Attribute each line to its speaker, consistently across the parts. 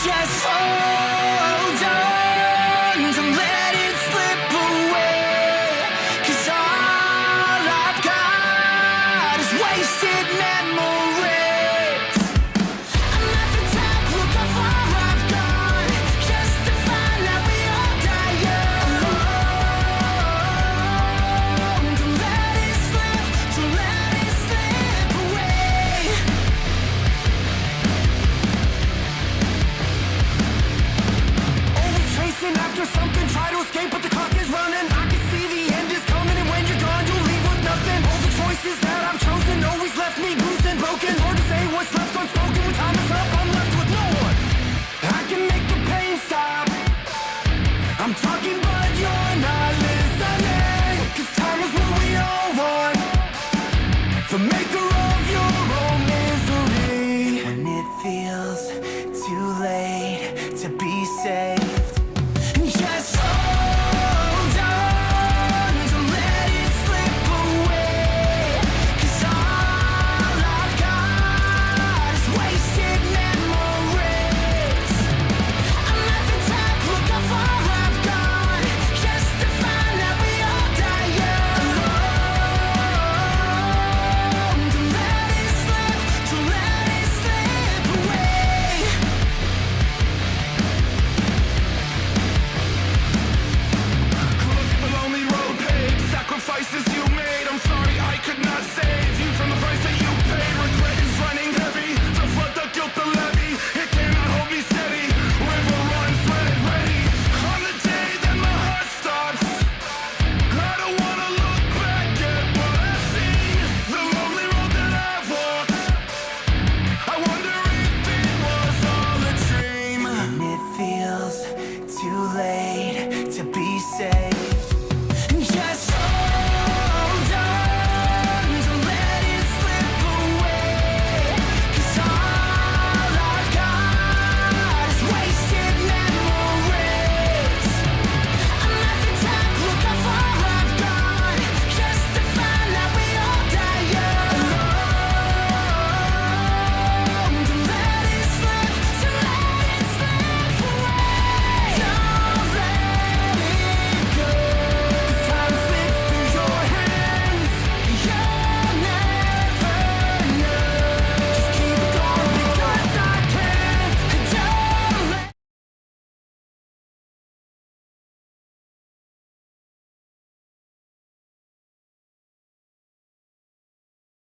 Speaker 1: 结束 broken.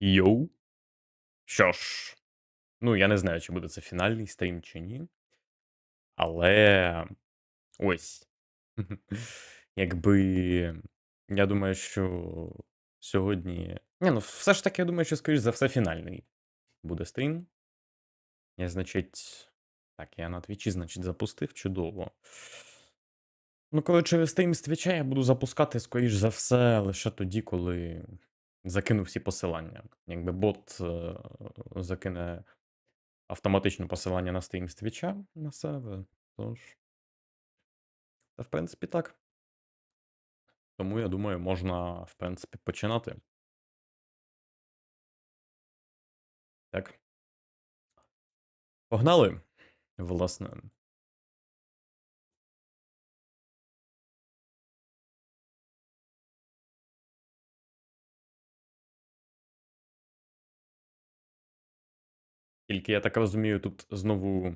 Speaker 2: Йоу. Що ж, ну я не знаю, чи буде це фінальний стрім чи ні. Але ось. Якби я думаю, що сьогодні. Ні, ну все ж таки, я думаю, що, скоріш за все, фінальний буде стрім. Я, значить. Так, я на твічі, значить, запустив чудово. Ну, коли через стрім з твіча я буду запускати, скоріш за все, лише тоді, коли закину всі посилання. Якби бот е, закине автоматично посилання на стрім з твіча на себе. Тож. Та, в принципі, так. Тому я думаю, можна, в принципі, починати. Так. Погнали, власне. Тільки я так розумію, тут знову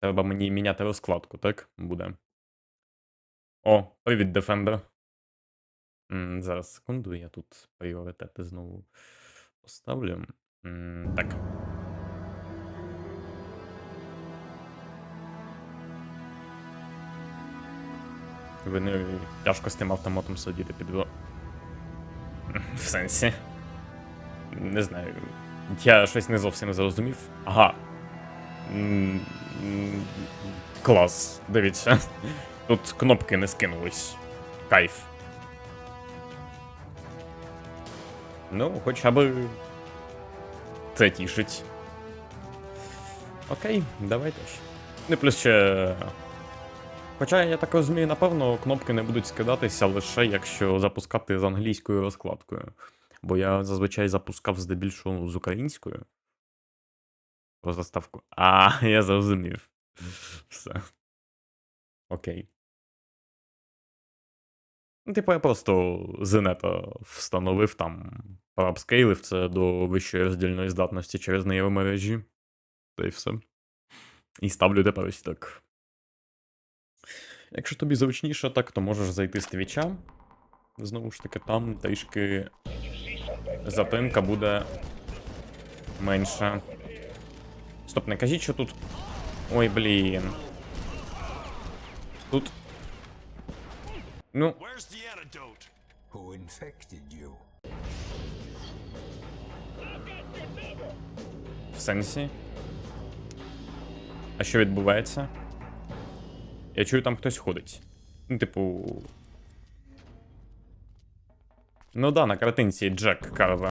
Speaker 2: треба мені міняти розкладку, так? Буде. О, привіт, Defender. М, Зараз секунду, я тут пріоритети знову поставлю. М, Так. Ви не тяжко з тим автоматом сидіти під. В сенсі. Не знаю. Я щось не зовсім зрозумів. Ага. Клас, дивіться. Тут кнопки не скинулись. Кайф. Ну, хоча б це тішить. Окей, давайте ж. Ну, плюс ще. Хоча, я так розумію, напевно, кнопки не будуть скидатися лише якщо запускати з англійською розкладкою. Бо я зазвичай запускав здебільшого з українською. Про заставку. А, я зрозумів. Все. Окей. Ну, типу, я просто Зенета встановив там, проапскейлив це до вищої роздільної здатності через нейромережі. Та й все. І ставлю тепер ось так. Якщо тобі зручніше так, то можеш зайти з твіча. Знову ж таки, там трішки затримка буде менша. Стоп, не кажіть, що тут. Ой, блін. Тут. Ну,
Speaker 3: Where's the antidote?
Speaker 4: Who infected you?
Speaker 2: в сенсі. А що відбувається? Я чую, там хтось ходить. Ну, типу. Ну да, на картинці Джек Карве.